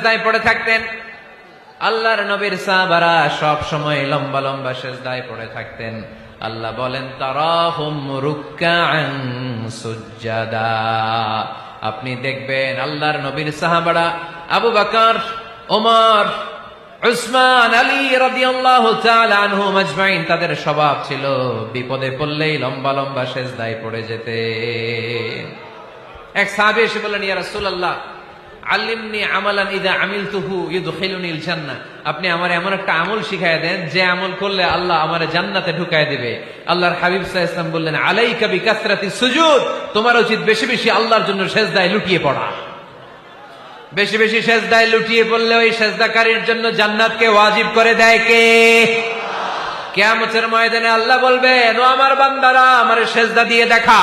সেজদায় পড়ে থাকতেন। আল্লাহর নবীর সাহাবারা সব সময় লম্বা লম্বা সেজদায় পড়ে থাকতেন। আল্লাহ বলেন সুজ্জাদা। আপনি দেখবেন আল্লাহর নবীর সাহাবারা আবু বকর, ওমর, উসমান, আলী আজমাইন তাদের স্বভাব ছিল বিপদে পড়লেই লম্বা লম্বা সেজদায় পড়ে যেতে এক সাহাবী এসে বললেন, ইয়া রাসূলুল্লাহ আল্লিমনি আমালান ইদা আমিলতুহু ইউদখিলুনিল জান্নাহ আপনি আমার এমন একটা আমল শিখায় দেন, যে আমল করলে আল্লাহ আমার জান্নাতে ঢুকায় দিবে। আল্লাহর হাবিব ওয়াসাল্লাম বললেন, আলাইকা বিকাসরাতি সুজুদ, তোমার উচিত বেশি বেশি আল্লাহর জন্য সেজদায় লুটিয়ে পড়া। বেশি বেশি সেজদায় লুটিয়ে পড়লে ওই সেজদাকারীর জন্য জান্নাতকে ওয়াজিব করে দেয় কে? কেয়ামতের ময়দানে আল্লাহ বলবেন আমার বান্দারা, আমার সেজদা দিয়ে দেখা।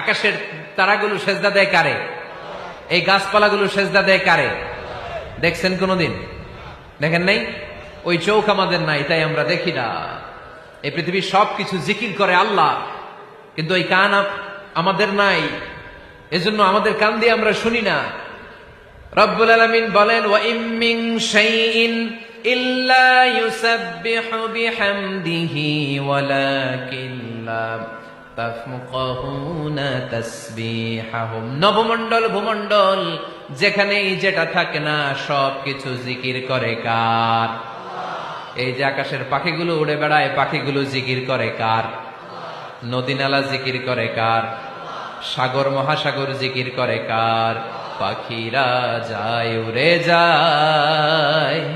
আকাশের তারাগুলো সেজদা দেয় কারে? এই গাছপালাগুলো সেজদা দেয় কারে? দেখছেন কোনদিন? দেখেন নাই? ওই চৌক আমাদের নাই, তাই আমরা দেখি না। এই পৃথিবীর সবকিছু জিকির করে আল্লাহ, কিন্তু ওই কান আমাদের নাই। এজন্য আমাদের কান দিয়ে আমরা শুনি না। রব্বুল আলামিন বলেন ওয়া ইম শাইইন ইল্লা ইউসাব্বিহু বিহামদিহি ওয়ালাকিন নবমণ্ডল, ভূমণ্ডল, যেখানেই যেটা থাকে না, সবকিছু জিকির করে কার? এই যে আকাশের পাখিগুলো উড়ে বেড়ায়, পাখিগুলো জিকির করে কার? নদী নালা জিকির করে কার? সাগর, মহাসাগর জিকির করে কার? পাখিরা যায়, উড়ে যায়।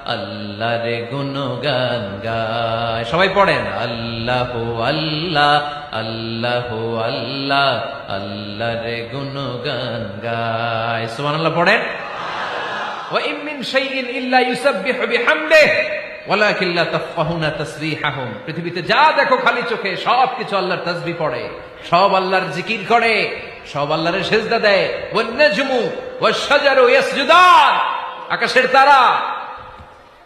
আল্লাহ রে গুন গান গায়। সবাই পড়েন, আল্লাহ আল্লাহ আল্লাহ হো আল্লাহ আল্লাহ রে গুন গান গায় সুমান আল্লাহ পড়েন পৃথিবীতে যা দেখো খালি চোখে, সবকিছু আল্লাহর তসবি পড়ে। সব আল্লাহর জিকির করে, সব আল্লাহর সেজদা দেয়। আকাশের তারা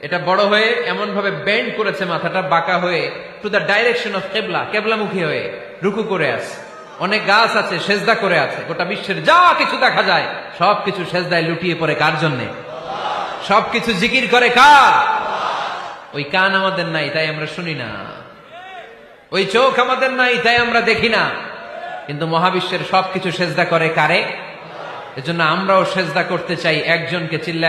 এটা বড় হয়ে এমন ভাবে বেন্ড করেছে মাথাটা, বাঁকা হয়ে টু দ্য ডাইরেকশন অফ কেবলা কেবলামুখী হয়ে, রুকু করে আছে। অনেক গাছ আছে, সেজদা করে আছে। গোটা বিশ্বের যা কিছু দেখা যায়, সবকিছু সেজদায় লুটিয়ে পড়ে কার জন্যে? সবকিছু জিকির করে কার? ওই কান আমাদের নাই, তাই আমরা শুনি না। ওই চোখ আমাদের নাই, তাই আমরা দেখি না। কিন্তু মহাবিশ্বের সবকিছু সেজদা করে কারে? এজন্য আমরাও সেজদা করতে চাই একজনকে চিল্লা